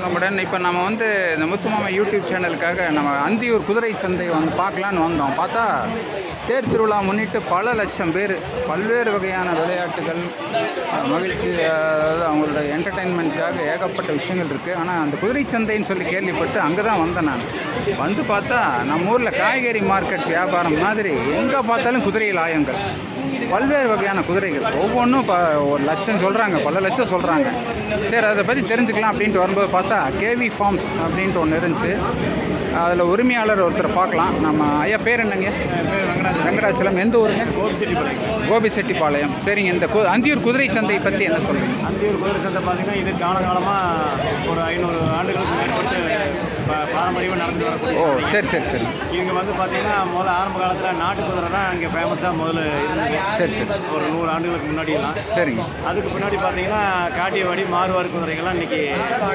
நம்முடன் இப்போ நம்ம வந்து இந்த முத்துமாமா யூடியூப் சேனலுக்காக நம்ம அந்தியூர் குதிரை சந்தையை வந்து பார்க்கலான்னு வந்தோம். பார்த்தா தேர் திருவிழா முன்னிட்டு பல லட்சம் பேர் பல்வேறு வகையான விளையாட்டுகள் மகிழ்ச்சி அதாவது அவங்களோட என்டர்டெயின்மெண்ட்டுக்காக ஏகப்பட்ட விஷயங்கள் இருக்குது ஆனால் அந்த குதிரை சந்தைன்னு சொல்லி கேள்விப்பட்டு அங்கே தான் வந்தேன் நான். வந்து பார்த்தா நம்ம ஊரில் காய்கறி மார்க்கெட் வியாபாரம் மாதிரி எங்கே பார்த்தாலும் குதிரை லாயங்கள். பல்வேறு வகையான குதிரைகள். ஒவ்வொன்றும் ப ஒரு லட்சம் சொல்கிறாங்க பல லட்சம் சொல்கிறாங்க சரி அதை பற்றி தெரிஞ்சுக்கலாம் அப்படின்ட்டு வரும்போது பார்த்தா கேவி ஃபார்ம்ஸ் அப்படின்ட்டு ஒன்று இருந்துச்சு. அதில் உரிமையாளர் ஒருத்தரை பார்க்கலாம். நம்ம ஐயா பேர் என்னங்க? வெங்கடாச்சலம் எந்த ஊருங்க? கோபிசெட்டிப்பாளையம். சரிங்க இந்த கு அந்தியூர் குதிரை சந்தை பற்றி என்ன சொல்கிறீங்க அந்தியூர் குதிரை சந்தை பார்த்தீங்கன்னா இது காலகாலமாக ஒரு ஐநூறு ஆண்டுகளுக்கு மேற்பட்டு பாரம்பரியமாக நடந்து வரக்கூடிய ஓ. சரி சரி சரி. இவங்க வந்து பார்த்தீங்கன்னா முதல்ல ஆரம்ப காலத்தில் நாட்டு குதிரை தான் இங்கே ஃபேமஸாக முதல்ல இருந்தது. சரி சரி. ஒரு நூறு ஆண்டுகளுக்கு முன்னாடியெல்லாம். சரிங்க. அதுக்கு பின்னாடி பார்த்தீங்கன்னா காட்டியவாடி மாறுவாரி குதிரைகள்லாம் இன்னைக்கு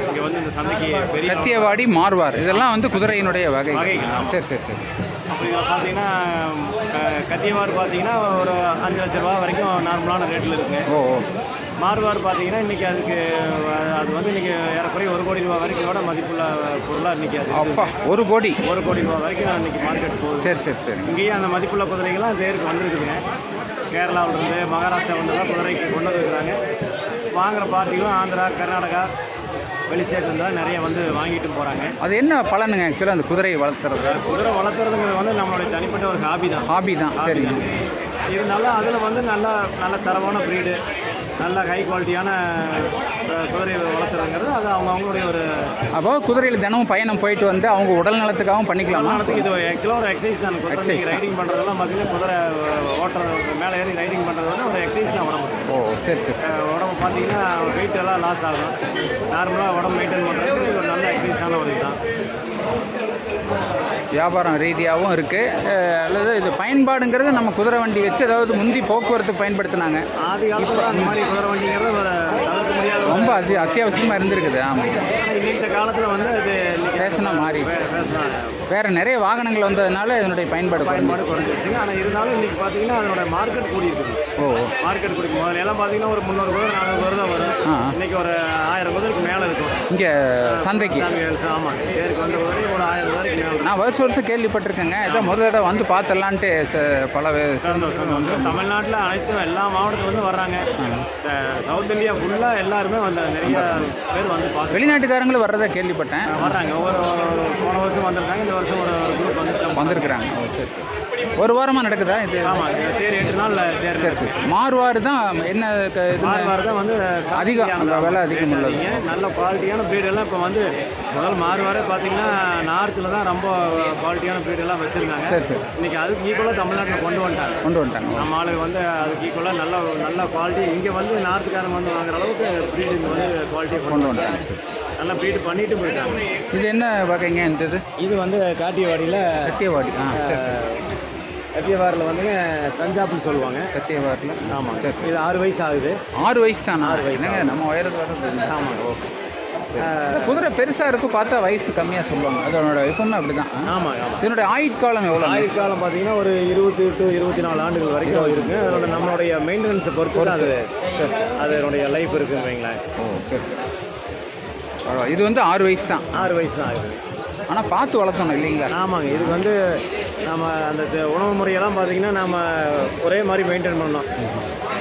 இங்கே வந்து இந்த சந்தைக்கு பெரிய கத்தியவாடி மார்வார் இதெல்லாம் வந்து குதிரையினுடைய வகை. சரி சரி சரி. அப்படி பார்த்தீங்கன்னா க- கத்தியவாறு பார்த்தீங்கன்னா ஒரு அஞ்சு லட்ச ரூபா வரைக்கும் நார்மலான ரேட்டில் இருக்குங்க ஓ மார்வார் பார்த்தீங்கன்னா இன்றைக்கி அதுக்கு அது வந்து இன்றைக்கி ஏறக்குறைய ஒரு கோடி ரூபா வரைக்கும் கூட மதிப்புள்ள பொருளாக இன்றைக்கி அது அப்பா ஒரு கோடி? ஒரு கோடி ரூபா வரைக்கும் இன்றைக்கி மார்க்கெட் போகுது. சரி சரி சரி. இங்கேயே அந்த மதிப்புள்ள குதிரைகள்லாம் தேருக்கு வந்துருக்குதுங்க. கேரளாவிலேருந்து மகாராஷ்டிராவிலேருந்து குதிரைக்கு கொண்டு வந்துருக்குறாங்க. வாங்குற பார்ட்டிகளும் ஆந்திரா கர்நாடகா வெளி ஸ்டேட்லேருந்து நிறைய வந்து வாங்கிட்டு போகிறாங்க அது என்ன பலனுங்க? ஆக்சுவலாக அந்த குதிரையை வளர்த்துறது. குதிரை வளர்த்துறதுங்கிறது வந்து நம்மளுடைய தனிப்பட்ட ஒரு ஹாபி தான். ஹாபி தான். சரிங்க. இருந்தாலும் அதில் வந்து நல்ல நல்ல தரமான ப்ரீடு நல்ல ஹை குவாலிட்டியான அஹ், குதிரை வளர்த்துறதுங்கிறது அது அவங்க அவங்களுடைய ஒரு அப்போ குதிரையில் தினமும் பயணம் போயிட்டு வந்து அவங்க உடல் நலத்துக்காகவும் பண்ணிக்கலாமா? உதாரணத்துக்கு இது ஆக்சுவலாக ஒரு எக்ஸசைஸ் தான். நீங்கள் ரைடிங் பண்ணுறதெல்லாம் பார்த்தீங்கன்னா குதிரை ஓட்டுறது மேலே ஏறி ரைடிங் பண்ணுறது வந்து ஒரு எக்ஸசைஸ் தான் உடம்பு. ஓ சரி சரி. உடம்பு பார்த்தீங்கன்னா வெயிட் எல்லாம் லாஸ் ஆகும். நார்மலாக உடம்பு மெயின்டைன் பண்ணுறதுக்கு இது ஒரு நல்ல எக்ஸசைஸான ஒரு இதுதான். வியாபாரம் ரீதியாகவும் இருக்குது அல்லது இது பயன்பாடுங்கிறது நம்ம குதிரை வண்டி வச்சு அதாவது முந்தி போக்குவரத்துக்கு பயன்படுத்தினாங்க. ரொம்ப அது அத்தியாவசியமாக இருந்திருக்குது. ஆமாம் காலத்தில் வந்து அது ஃபேஷனாக மாறி. வேறு நிறைய வாகனங்கள் வந்ததுனால இதனுடைய பயன்பாடு பயன்பாடு குறைஞ்சிருச்சு. குறைஞ்சிருச்சுங்க. ஆனால் இருந்தாலும் இன்னைக்கு பார்த்தீங்கன்னா அதனோட மார்க்கெட் கூடி இருக்குது ஓ. மார்க்கெட் கூடி முதல்ல எல்லாம் பார்த்தீங்கன்னா ஒரு முந்நூறு குதிரை நானூறு குதிரை தான் வரும். ஆ. இன்னைக்கு ஒரு ஆயிரம் குதிரைக்கு மேலே இருக்கும். இங்கே சந்தைக்கு. ஆமாம் தேருக்கு வந்த குதிரை ஒரு ஆயிரம் குதிரைக்கு மேலே நான் வருஷம் வருஷம் கேள்விப்பட்டிருக்கேங்க. ஏதோ முதல் தடவை வந்து பார்த்தலான்ட்டு ச- பல சந்தோஷம் தமிழ்நாட்டில் அனைத்தும் எல்லா மாவட்டத்துலேருந்து வர்றாங்க. ச- சவுத் இந்தியா ஃபுல்லாக எல்லாருமே வந்து நிறைய பேர் வந்து பார்த்து வெளிநாட்டுக்காரங்களும் வர்றதா கேள்விப்பட்டேன். வர்றாங்க. ஒவ்வொரு போன வருஷம் வந்திருந்தாங்க இந்த வருஷம் ஒரு குரூப் வந்து வந்திருக்கிறாங்க. ஓ சரி. ஒரு வாரமாக நடக்குதா இது? ஆமாம் தேர் எட்டு நாள் தேர் சரி சரி. மாறுவாறு தான் என்ன மார்வார் தான் வந்து அதிகம். விலை அதிகம் உள்ளது. நல்ல குவாலிட்டியான எல்லாம் இப்போ வந்து முதல் மாறுவாரே பார்த்தீங்கன்னா நார்த்தில் தான் ரொம்ப குவாலிட்டியான breed எல்லாம் வச்சுருந்தாங்க. சரி சரி. இன்னைக்கு அதுக்கு ஈக்குவலாக தமிழ்நாட்டில் கொண்டு வந்துட்டாங்க. கொண்டு வந்துட்டாங்க. நம்ம ஆளுங்க வந்து அதுக்கு ஈக்குவலாக நல்ல நல்ல குவாலிட்டி இங்கே வந்து நார்த்துக்காரங்க வந்து வாங்குற அளவுக்கு இங்கே வந்து குவாலிட்டி கொண்டு வந்துட்டாங்க. நல்லா ப்ரீடு பண்ணிட்டு போயிட்டாங்க. இது என்ன வகைங்க இந்த இது? வந்து காட்டியவாடியில் கத்தியவாடி. ஆ சரி சரி. கட்டியவாடியில் வந்துங்க சஞ்சாப்புன்னு சொல்லுவாங்க. கத்தியவாடியில்? ஆமாம் சரி இது ஆறு வயசு ஆகுது. ஆறு வயசு தானா? ஆறு வயசு என்னங்க நம்ம உயரத்து வர்றது ஆமாம் ஓகே இந்த குதிரை பெருசாக இருக்கும் பார்த்தா வயசு கம்மியாக சொல்லுவாங்க. அதனோட எப்பவுமே அப்படி தான் ஆமாம் ஆமாம் இதனுடைய ஆயுட்காலம் எவ்வளோ ஆயுள் காலம் பார்த்தீங்கன்னா ஒரு இருபத்தி டு இருபத்தி நாலு ஆண்டுகள் வரைக்கும் இருக்குது அதோட நம்மளுடைய மெயின்டெனன்ஸை பொறுத்து. தான் அது அதனுடைய லைஃப் இருக்குன்னு வைங்களேன். ஓ சரி சரி. இது வந்து ஆறு வயசு தான். ஆறு வயசு தான் ஆகுது. ஆனால் பார்த்து வளர்த்தணும் இல்லைங்களா? ஆமாங்க. இதுக்கு வந்து நம்ம அந்த உணவு முறையெல்லாம் பார்த்தீங்கன்னா நம்ம ஒரே மாதிரி மெயின்டைன் பண்ணணும்.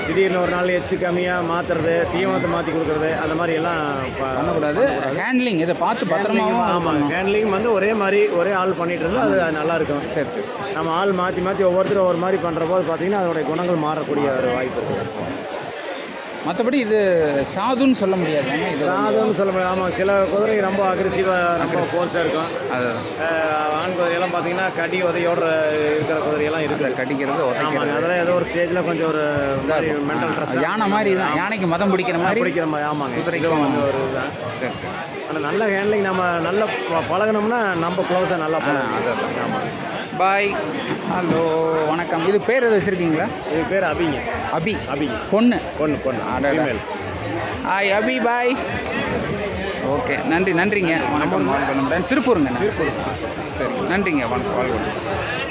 திடீர்னு ஒரு நாள் எச்சு கம்மியாக மாற்றுறது தீவனத்தை மாற்றி கொடுக்குறது அந்த மாதிரி எல்லாம் பண்ணக்கூடாது. ஹேண்ட்லிங் இதை பார்த்து பத்திரமாவும் ஆமாம் பண்ணணும். ஹேண்ட்லிங் வந்து ஒரே மாதிரி ஒரே ஆள் பண்ணிட்டு இருந்தால் அது நல்லா இருக்கும். சரி சரி நம்ம ஆள் மாற்றி மாற்றி ஒவ்வொருத்தரும் ஒரு மாதிரி பண்ணுற போது பார்த்தீங்கன்னா அதோடைய குணங்கள் மாறக்கூடிய ஒரு வாய்ப்பு இருக்குது மற்றபடி இது சாதுன்னு சொல்ல முடியாதுங்க இது சாதம்னு சொல்ல முடியாது. ஆமாம் சில குதிரை ரொம்ப அக்ரெசிவாக ரொம்ப ஃபோர்ஸாக இருக்கும். அது. ஆண் குதிரையெல்லாம் பார்த்தீங்கன்னா கடி உதையோட இருக்கிற குதிரையெல்லாம் இருக்குது கடிக்கிறது ஆமாங்க அதெல்லாம் ஏதோ ஒரு ஸ்டேஜில் கொஞ்சம் ஒரு மென்டல் யானை மாதிரி தான் யானைக்கு மதம் பிடிக்கிற மாதிரி பிடிக்கிற மாதிரி ஆமாங்க. இது வந்து ஒரு இதுதான். சரி சரி. ஆனால் நல்ல ஹேண்ட்லிங் நம்ம நல்ல பழகுனோம்னா நம்ம க்ளோஸாக நல்லா பழகணும். அதான் ஆமாம் பாய். ஹலோ வணக்கம். இது பேர் எது வச்சுருக்கீங்களா? இது பேர் அபிங்க அபி. அபிங்க பொண்ணு. பொண்ணு பொண்ணு. ஹாய் அபி பாய். ஓகே நன்றி நன்றிங்க. வணக்கம் திருப்பூருங்க திருப்பூர். சரி நன்றிங்க. வணக்கம். வாழ்க